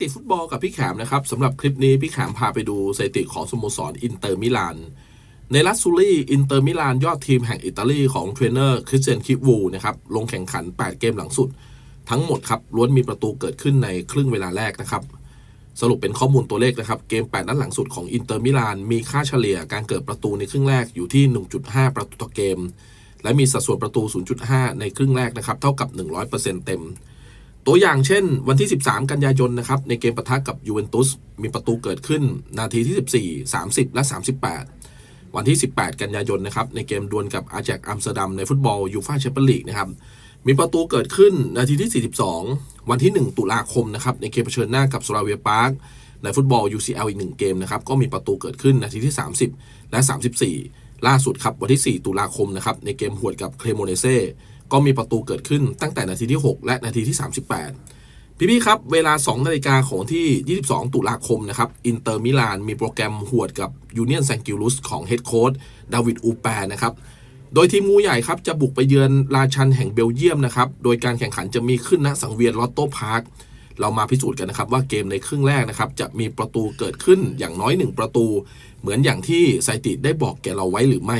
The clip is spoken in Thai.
ติฟุตบอลกับพี่แขมนะครับสำหรับคลิปนี้พี่แขมพาไปดูสถิติของสโมสรอินเตอร์มิลาน ในลัสซูรี่อินเตอร์มิลานยอดทีมแห่งอิตาลีของเทรนเนอร์คริสเตียนคิวูนะครับลงแข่งขัน 8 เกมหลังสุด ทั้งหมดครับล้วนมีประตูเกิดขึ้นในครึ่งเวลาแรกนะครับ สรุปเป็นข้อมูลตัวเลขนะครับ เกม 8 นัดหลังสุดของอินเตอร์มิลานมีค่าเฉลี่ยการเกิดประตูในครึ่งแรกอยู่ที่ 1.5 ประตูต่อเกม และมีสัดส่วนประตู 0.5 ในครึ่งแรกนะครับเท่ากับ 100%เต็ม ตัวอย่างเช่นวันที่ 13 กันยายนนะครับในเกมปะทะกับยูเวนตุสมีประตูเกิดขึ้นนาทีที่ 14 30 และ 38 วันที่ 18 กันยายนนะครับในเกมดวลกับอาแจกอัมสเตอร์ดัมในฟุตบอลยูฟ่าแชมเปี้ยนลีกนะครับมีประตูเกิดขึ้นนาทีที่ 42 วันที่ 1 ตุลาคมนะครับในเกมเผชิญหน้ากับสราเวียปาร์คในฟุตบอล UCL อีกหนึ่งเกมนะครับก็มีประตูเกิดขึ้นนาทีที่ 30 และ 34 ล่าสุดครับวันที่ 4 ตุลาคมนะครับในเกมหวดกับเคลโมเนเซ่ก็มีประตูเกิดขึ้นตั้งแต่นาทีที่ 6 และนาทีที่ 38 พี่ๆครับ เวลา 2 นาฬิกาของที่ 22 ตุลาคมนะครับอินเตอร์มิลานมีโปรแกรมหวดกับยูเนียนแซงกิลุสของเฮดโค้ชดาวิดอูแปร์นะครับโดยทีมงูใหญ่ครับจะบุกไปเยือนราชันแห่งเบลเยียมนะครับโดยการแข่งขันจะมีขึ้นณสังเวียนลอตโต้พาร์ค เรามาพิสูจน์กันนะครับว่าเกมในครึ่งแรกนะครับจะมีประตูเกิดขึ้นอย่างน้อยหนึ่งประตู เหมือนอย่างที่ไซติได้บอกแกเราไว้หรือไม่